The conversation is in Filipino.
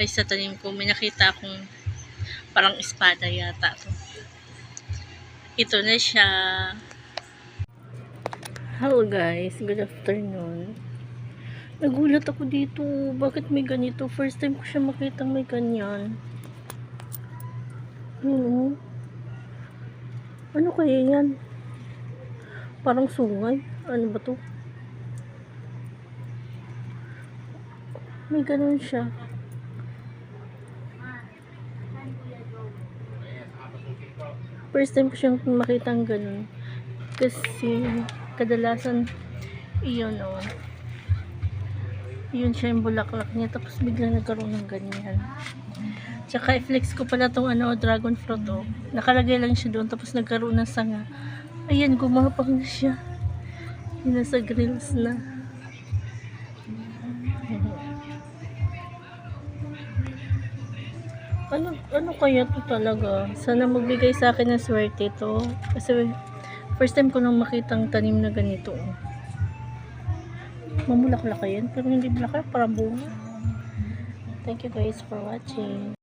ay sa tanim ko may nakita akong parang espada yata to. Ito na siya. Hello guys, good afternoon. Nagulat ako dito. Bakit may ganito? First time ko siya makita may ganyan. Ano? Ano kaya yan? Parang sungay. Ano ba to? May ganun siya. First time ko siyang makita ang ganun. Kasi kadalasan iyon o. Yun siya yung bulaklak niya. Tapos bigla nagkaroon ng ganyan. Tsaka i-flex ko pala tong ano, dragon fruit oh. Nakalagay lang siya doon. Tapos nagkaroon ng sanga. Ayan, gumapang na siya. Yun nasa grills na. Ano, ano kaya to talaga? Sana magbigay sa akin ng swerte to. Kasi first time ko nang makitang tanim na ganito. oh. Mamulaklak yan, pero hindi bulaklak, parang bunga. Thank you guys for watching.